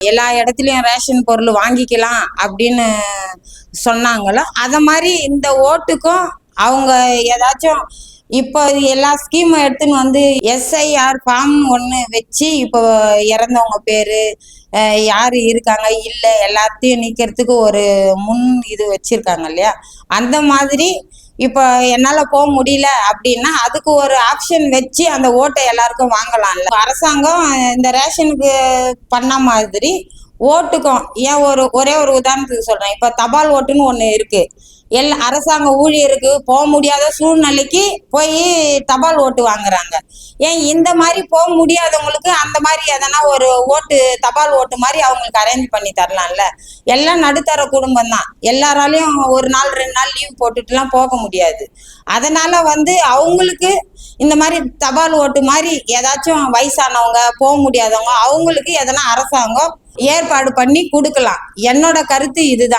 எல்லா இடத்துலையும் ரேஷன் பொருள் வாங்கிக்கலாம் அப்படின்னு சொன்னாங்களோ அதை மாதிரி இந்த ஓட்டுக்கும் அவங்க ஏதாச்சும் இப்போ எல்லா ஸ்கீமும் எடுத்துன்னு வந்து எஸ்ஐஆர் ஃபார்ம் ஒன்று வச்சு இப்போ இறந்தவங்க பேர் யார் இருக்காங்க இல்லை எல்லாத்தையும் நிற்கிறதுக்கு ஒரு முன் இது வச்சுருக்காங்க இல்லையா? அந்த மாதிரி இப்போ என்னால் போக முடியல அப்படின்னா அதுக்கு ஒரு ஆப்ஷன் வச்சு அந்த ஓட்டை எல்லாருக்கும் வாங்கலாம்ல. அரசாங்கம் இந்த ரேஷனுக்கு பண்ண மாதிரி ஓட்டுக்கும். ஏன் ஒரு ஒரே ஒரு உதாரணத்துக்கு சொல்கிறேன் இப்போ தபால் ஓட்டுன்னு ஒன்று இருக்குது எல்லா அரசாங்க ஊழியருக்கு போக முடியாத சூழ்நிலைக்கு போய் தபால் ஓட்டு வாங்குறாங்க. ஏன் இந்த மாதிரி போக முடியாதவங்களுக்கு அந்த மாதிரி எதனா ஒரு ஓட்டு தபால் ஓட்டு மாதிரி அவங்களுக்கு அரேஞ்ச் பண்ணி தரலாம்ல. எல்லாம் நடுத்தர குடும்பம் தான். எல்லாராலையும் ஒரு நாள் ரெண்டு நாள் லீவ் போட்டுட்டுலாம் போக முடியாது. அதனால வந்து அவங்களுக்கு இந்த மாதிரி தபால் ஓட்டு மாதிரி ஏதாச்சும் வயசானவங்க போக முடியாதவங்க அவங்களுக்கு எதனா அரசாங்கம் ஏற்பாடு பண்ணி கொடுக்கலாம். என்னோட கருத்து இதுதான்.